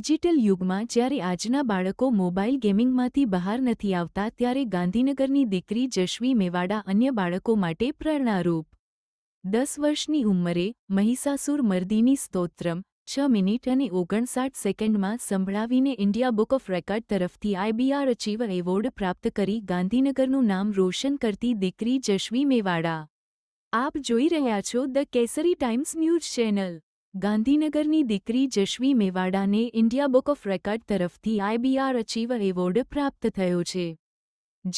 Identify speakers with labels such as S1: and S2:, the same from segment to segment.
S1: digital યુગમાં જ્યારે આજના બાળકો મોબાઈલ ગેમિંગમાંથી બહાર નથી આવતા ત્યારે ગાંધીનગરની દીકરી જશવી મેવાડા અન્ય બાળકો માટે પ્રેરણારૂપ દસ વર્ષની ઉંમરે મહિષાસુર મર્દીની સ્તોત્રમ છ મિનિટ અને ઓગણસાઠ સેકન્ડમાં સંભળાવીને ઇન્ડિયા બુક ઓફ રેકોર્ડ તરફથી આઈબીઆર અચીવ એવોર્ડ પ્રાપ્ત કરી ગાંધીનગરનું નામ રોશન કરતી દીકરી જશવી મેવાડા આપ જોઈ રહ્યા છો ધ કેસરી ટાઇમ્સ ન્યૂઝ ચેનલ ગાંધીનગરની દીકરી જશ્વી મેવાડાને ઇન્ડિયા બુક ઓફ રેકર્ડ તરફથી આઈબીઆર અચીવર એવોર્ડ પ્રાપ્ત થયો છે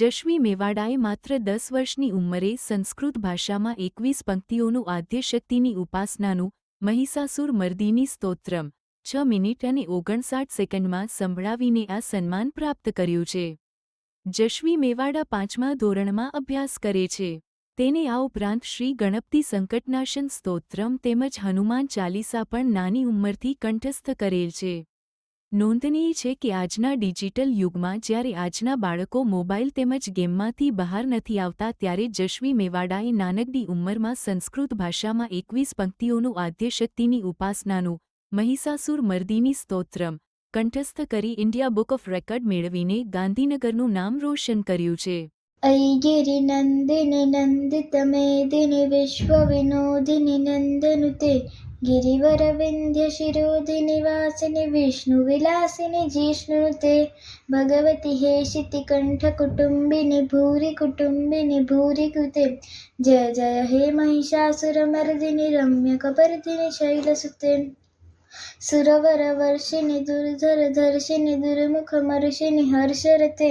S1: જશ્વી મેવાડાએ માત્ર દસ વર્ષની ઉંમરે સંસ્કૃત ભાષામાં એકવીસ પંક્તિઓનું આદ્યશક્તિની ઉપાસનાનું મહિષાસુર મર્દીની સ્તોત્રમ છ મિનિટ અને ઓગણસાઠ સેકન્ડમાં સંભળાવીને આ સન્માન પ્રાપ્ત કર્યું છે જશ્વી મેવાડા પાંચમા ધોરણમાં અભ્યાસ કરે છે તેને આ ઉપરાંત શ્રી ગણપતિ સંકટનાશન સ્તોત્રમ તેમજ હનુમાન ચાલીસા પણ નાની ઉંમરથી કંઠસ્થ કરેલ છે નોંધનીય છે કે આજના ડિજિટલ યુગમાં જ્યારે આજના બાળકો મોબાઈલ તેમજ ગેમમાંથી બહાર નથી આવતા ત્યારે જશ્વી મેવાડાએ નાનકડી ઉંમરમાં સંસ્કૃત ભાષામાં એકવીસ પંક્તિઓનું આદ્યશક્તિની ઉપાસનાનું મહિષાસુર મર્દીની સ્તોત્રમ કંઠસ્થ કરી ઇન્ડિયા બુક ઓફ રેકર્ડ મેળવીને ગાંધીનગરનું નામ રોશન કર્યું છે
S2: ऐगिरिनन्दिनि नन्दितमे दिनि विश्वविनोदिनि नन्दनुते गिरिवरविन्ध्यशिरोधिनिवासिनि विष्णुविलासिनि जिष्णुनुते भगवति हेशितिकण्ठकुटुम्बिनि भूरिकुटुम्बिनि कुते जय जय हे महिषासुरमर्दिनि रम्यकपर्दिनि शैलसुते सुरवरवर्षिणि दुर्धरधर्षिणि दुर्मुखमर्षिणि हर्षरते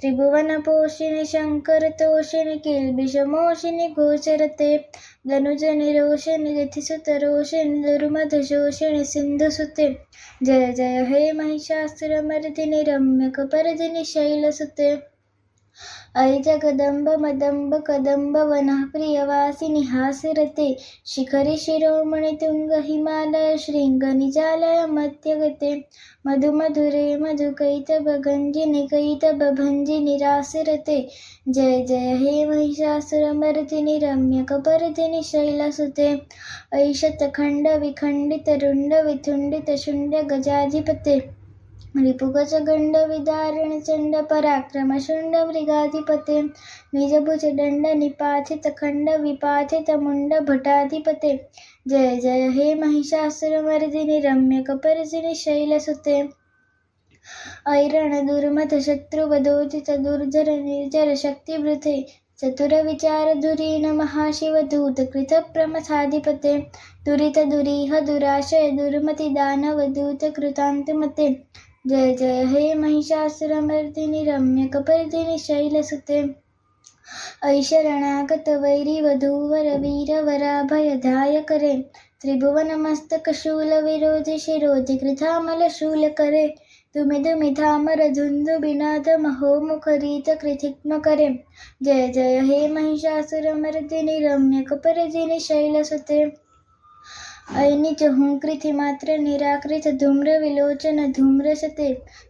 S2: त्रिभुवनपोषिणि शङ्करतोषिणि किल्बिषमोषिणि गोचरते धनुजनिरोषिणि गतिसुतरोषिणि दुर्मधशोषिणि सिंधुसुते जय जय हे महिषासुरमर्दिनि रम्यकपरदिनि शैलसुते अयि जगदम्ब मदम्ब कदम्ब वनः प्रियवासिनि हासरते शिखरि शिरोमणितुङ्गहिमालय शृङ्गनिजालयमत्यगते मधुमधुरे मधुकैतभगञ्जि निरासरते जय जय हे महिषासुरमर्दिनि रम्यकपर्दिनि शैलसुते शुंड गजाधिपते रिपुकच गंड विदारण चंड पराक्रम शुंड मृगाधिपते निजभुज दंड निपाथित खंड विपाथित मुंड भटाधिपते जय जय हे महिषासुरमर्दिनि रम्य कपर्जिनि शैलसुते ऐरण दुर्मथ शत्रुवदोचित दुर्धर निर्जर शक्तिभृते चतुरविचारधुरीण महाशिवदूतकृतप्रमथाधिपते दुरितदुरीह दुराशय दुर्मति दुर्मतिदानवदूतकृतान्तमते जय जय हे महिषासुर रम्य महिषासुरमर्दिनि रम्यकपर्दिनि शैलसुते ऐशरणागतवैरिवधूवरवीरवराभयधायकरे त्रिभुवनमस्तकशूलविरोधि शिरोधिकृथामलशूलकरे दुमिदुमिधामरधुन्दुबिनादमहोमुखरीतकृथिग्मकरे जय जय हे महिषासुर रम्य महिषासुरमर्दिनि शैल सुते અયની ચ હુંકૃતિ માત્ર નિરાકૃત ધૂમ્ર વિલોચન ધૂમ્ર સતે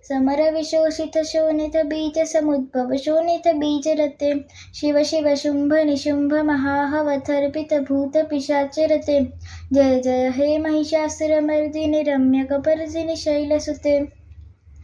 S2: સમર વિશોષિત શોનિત બીજ સમુદ્ભવ શોનિત બીજ રતે શિવ શિવ શુંભ નિશુંભ મહાહવથર્પિત ભૂત પિશાચ રતે જય જય હે મહિષાસુર મર્દિની રમ્ય કપરજિની શૈલસુતે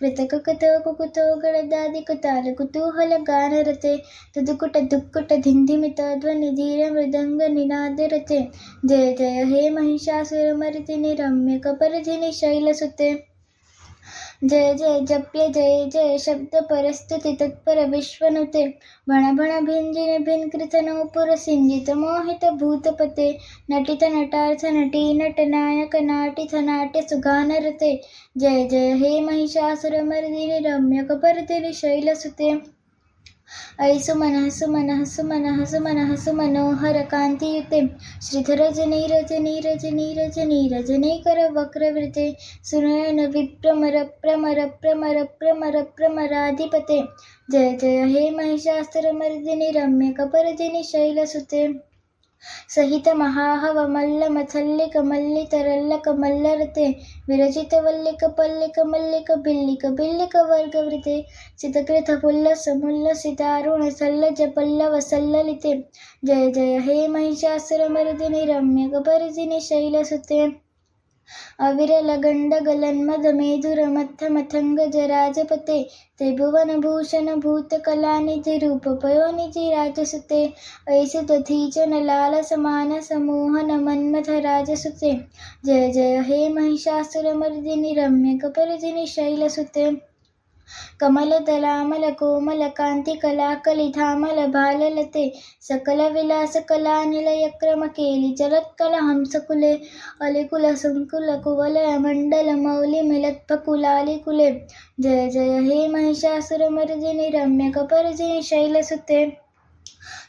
S2: ಕೃತಕುಕುತೋ ಕುಕುತೋ ಗಳದಾದಿ ಕುತಾಲ ಕುತೂಹಲ ಗಾನರತೆ ತದುಕುಟ ದುಕ್ಕುಟ ಧಿಂಧಿಮಿತ ಧ್ವನಿಧೀರ ಮೃದಂಗ ನಿನಾದಿರತೆ ಜಯ ಜಯ ಹೇ ಮಹಿಷಾಸುರ ಮರಿತಿ ನಿರಮ್ಯ ಕಪರಿಧಿನಿ ಶೈಲಸುತೆ जय जय जप्य जय जय शब्द परस्तुति तत्पर विश्वनुते भण भण भिञ्जिन भिन्कृतनौपुरसिञ्जित मोहित भूतपते नटित नटार्थ नटी नटनायक नाटिथ नाट्य सुगानरते जय जय हे महिषासुर महिषासुरमर्दिनि रम्यकपर्दिनि शैलसुते सुमन सुमनः सुमनः सुमनः सुमनोहरकान्तियुते श्रीधरजनै रजनी रजनी रजनी वक्रवृते सुनयन विप्रमर प्रमर प्रमर प्रमर प्रमराधिपते जय जय हे महिषास्त्र महिषास्त्रमर्दिनि रम्यकपरदिनि शैलसुते सहित विरचित वल्लिक पल्लिक सहितमहाहवमल्लमथल्लिकमल्लितरल्लकमल्लरते पल्लव सितकृतफुल्लसमुल्लसितारुणसल्लजपल्लवसल्ललिते जय जय हे महिषासुरमर्दिनि रम्यकपरिदिनि शैलसुते अविरलगण्डगलन्मदमेधुरमथमथङ्गजराजपते त्रिभुवनभूषणभूतकलानिधिरूपपयोनिधिराजसुते ऐसदधीचनलालसमानसमोहनमन्मथराजसुते जय जय हे महिषासुरमर्दिनि रम्यकपरिधिनि शैलसुते कला सकल विलास क्रम हंसकुले कमलदलामलकोमलकान्ति कलाकलिधामलबाललते सकलविलासकलानिलयक्रमकेलि जगत्कलहंसकुले अलिकुलसङ्कुलकुवलयमण्डलमौलिमिलत्पकुलालिकुले जय जय हे महिषासुर महिषासुरमर्जिनि रम्यकपर्जिनि शैलसुते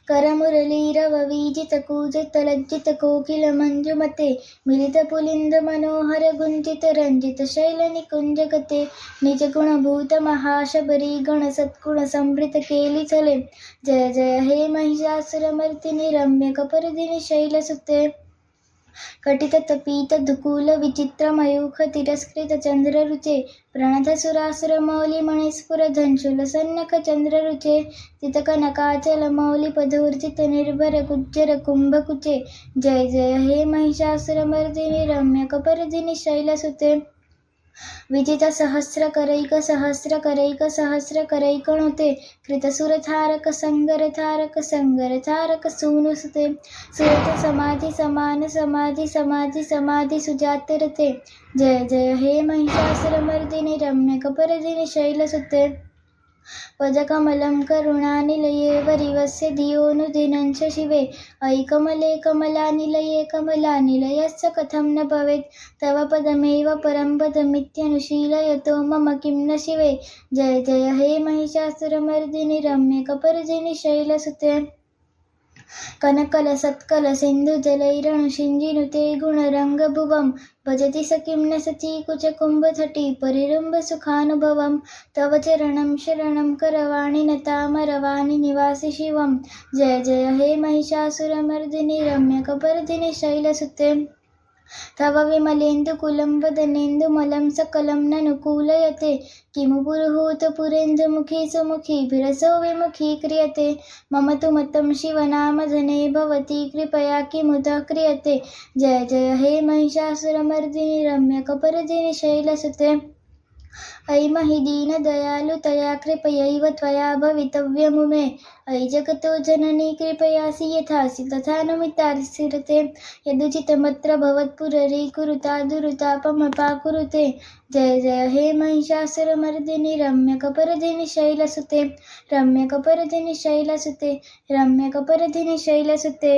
S2: करमुरलीरववीजितकूजितलज्जितकोकिलमञ्जुमते मिलितपुलिन्दमनोहरगुञ्जितरञ्जितशैलनिकुञ्जगते निजगुणभूतमहाशबरीगणसत्गुणसम्भृतकेलिचले जय जय हे महिषासुरमर्दिनि रम्यकपरदिनि शैलसुते तिरस्कृत कटितपीतदुकूलविचित्रमयूख निर्भर प्रणतसुरासुरमौलिमणिस्फुरधनशूलसन्नखचन्द्ररुचे कुंभकुचे जय जय हे महिषासुरमर्दिनि शैल शैलसुते सहस्र सहस्र विजितसहस्रकरैक सहस्रकरैक सहस्रकरैकणुते कृतसुरथारक सङ्गरथारक सङ्गरथारक सूनुसुते सुरतसमाधि समान समाधि समाधि समाधि सुजातिरते जय जय हे महिषासुरमर्दिनि रम्यकपरदिनि शैलसुते धियो वरिवस्य दिनंच शिवे ऐकमले कमले कमलानिलये कमलानिलयश्च कथं न भवेत् तव पदमेव परं पदमित्यनुशीलयतो मम किं न शिवे जय जय हे महिषासुरमर्दिनि रम्यकपर्जिनि शैलसुते कनकल सत्कल सिन्धुजलैरणुसिञ्जिनुतेगुणरङ्गभुवं भजति सखीं न सची सचीकुचकुम्भटि परिरम्भसुखानुभवं तव चरणं शरणं करवाणि नतामरवाणि निवासी शिवं जय जय हे महिषासुर महिषासुरमर्दिनि रम्यकपर्दिनि शैलसुते ತವವಿಮಲೆಂದು ಕುಲಂಬದನೆಂದು ಮಲಂಸ ಕಲಂನ ನುಕೂಲಯತೆ ಕಿಮು ಪುರುಹೂತ ಪುರೇಂದ್ರ ಮುಖಿ ಸುಮುಖಿ ಭಿರಸೋ ವಿಮುಖಿ ಕ್ರಿಯತೆ ಮಮ ತು ಮತಂ ಶಿವನಾಮಧನೆ ಭವತಿ ಕೃಪಯಾ ಕಿಮುತ ಕ್ರಿಯತೆ ಜಯ ಜಯ ಹೇ ಮಹಿಷಾಸುರಮರ್ದಿನಿ ರಮ್ಯ ಕಪರದಿನಿ ಶೈಲಸುತೆ अयि महि दयालु तया कृपयैव त्वया भवितव्यमु मे अयि जगतो जननी कृपयासि यथासि तथा नमितासिरते यदुचितमत्र भवत्पुररी कुरुता दुरुतापमपा जय जय हे महिषासुरमर्दिनि रम्यकपरधिनि शैलसुते रम्यकपरधिनि शैलसुते रम्यकपरधिनि शैलसुते